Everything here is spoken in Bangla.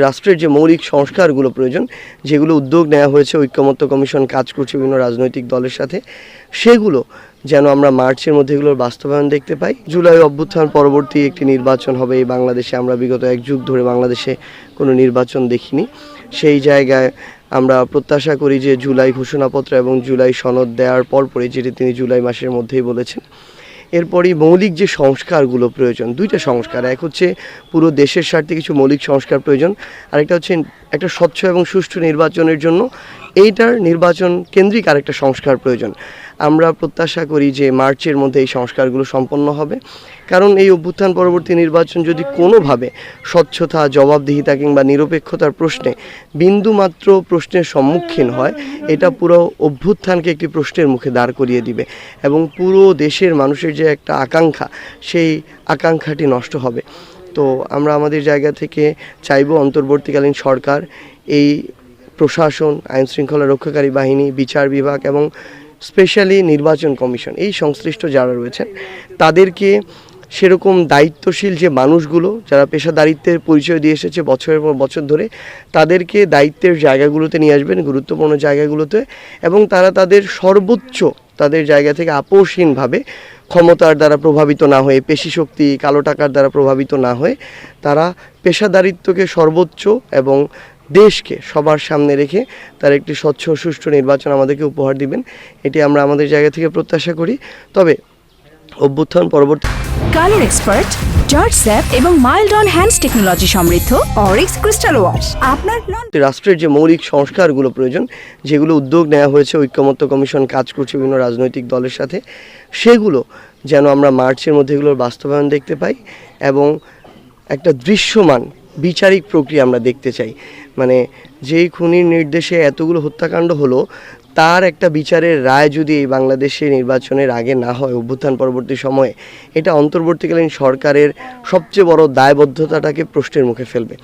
রাষ্ট্রের যে মৌলিক সংস্কারগুলো প্রয়োজন, যেগুলো উদ্যোগ নেওয়া হয়েছে, ঐক্যমত্য কমিশন কাজ করছে বিভিন্ন রাজনৈতিক দলের সাথে, সেগুলো যেন আমরা মার্চের মধ্যে এগুলোর বাস্তবায়ন দেখতে পাই। জুলাই অভ্যুত্থান পরবর্তী একটি নির্বাচন হবে এই বাংলাদেশে। আমরা বিগত এক যুগ ধরে বাংলাদেশে কোনো নির্বাচন দেখিনি। সেই জায়গায় আমরা প্রত্যাশা করি যে জুলাই ঘোষণাপত্র এবং জুলাই সনদ দেওয়ার পরপরই, যেটি তিনি জুলাই মাসের মধ্যেই বলেছেন এরপরই মৌলিক যে সংস্কারগুলো প্রয়োজন, দুইটা সংস্কার, এক হচ্ছে পুরো দেশের স্বার্থে কিছু মৌলিক সংস্কার প্রয়োজন, আরেকটা হচ্ছে একটা স্বচ্ছ এবং সুষ্ঠু নির্বাচনের জন্য এইটার নির্বাচন কেন্দ্রিক আরেকটা সংস্কার প্রয়োজন। আমরা প্রত্যাশা করি যে মার্চের মধ্যে এই সংস্কারগুলো সম্পন্ন হবে। কারণ এই অভ্যুত্থান পরবর্তী নির্বাচন যদি কোনোভাবে স্বচ্ছতা, জবাবদিহিতা কিংবা নিরপেক্ষতার প্রশ্নে বিন্দুমাত্র প্রশ্নের সম্মুখীন হয়, এটা পুরো অভ্যুত্থানকে একটি প্রশ্নের মুখে দাঁড় করিয়ে দিবে এবং পুরো দেশের মানুষের যে একটা আকাঙ্ক্ষা, সেই আকাঙ্ক্ষাটি নষ্ট হবে। তো আমরা আমাদের জায়গা থেকে চাইব অন্তর্বর্তীকালীন সরকার এই প্রশাসন আইন শৃঙ্খলা রক্ষাকারী বাহিনী, বিচার বিভাগ এবং স্পেশালি নির্বাচন কমিশন, এই সংশ্লিষ্ট যারা রয়েছেন, তাদেরকে সেরকম দায়িত্বশীল যে মানুষগুলো, যারা পেশাদারিত্বের পরিচয় দিয়ে এসেছে বছরের পর বছর ধরে, তাদেরকে দায়িত্বের জায়গাগুলোতে নিয়ে আসবেন, গুরুত্বপূর্ণ জায়গাগুলোতে, এবং তারা তাদের সর্বোচ্চ তাদের জায়গা থেকে আপোষহীনভাবে ক্ষমতার দ্বারা প্রভাবিত না হয়ে পেশি শক্তি কালো টাকার দ্বারা প্রভাবিত না হয়ে, তারা পেশাদারিত্বকে সর্বোচ্চ এবং দেশকে সবার সামনে রেখে তার একটি স্বচ্ছ সুষ্ঠু নির্বাচন আমাদেরকে উপহার দিবেন। এটি আমরা আমাদের জায়গা থেকে প্রত্যাশা করি। তবে অভ্যুত্থান পরবর্তী কালার এক্সপার্ট জর্জ স্যাপ এবং মাইল্ড অন হ্যান্ডস টেকনোলজি সমৃদ্ধ অরিক্স ক্রিস্টাল ওয়াশ। আপনার রাষ্ট্রের যে মৌলিক সংস্কারগুলো প্রয়োজন যেগুলো উদ্যোগ নেওয়া হয়েছে ঐক্যমত্য কমিশন কাজ করছে বিভিন্ন রাজনৈতিক দলের সাথে সেগুলো যেন আমরা মার্চের মধ্যে এগুলোর বাস্তবায়ন দেখতে পাই এবং একটা দৃশ্যমান বিচারিক প্রক্রিয়া আমরা দেখতে চাই। মানে যেই খুনির নির্দেশে এতগুলো হত্যাকাণ্ড হলো, তার একটা বিচারের রায় যদি এই বাংলাদেশে নির্বাচনের আগে না হয়, অভ্যুত্থান পরবর্তী সময়ে, এটা অন্তর্বর্তীকালীন সরকারের সবচেয়ে বড় দায়বদ্ধতাটাকে প্রশ্নের মুখে ফেলবে।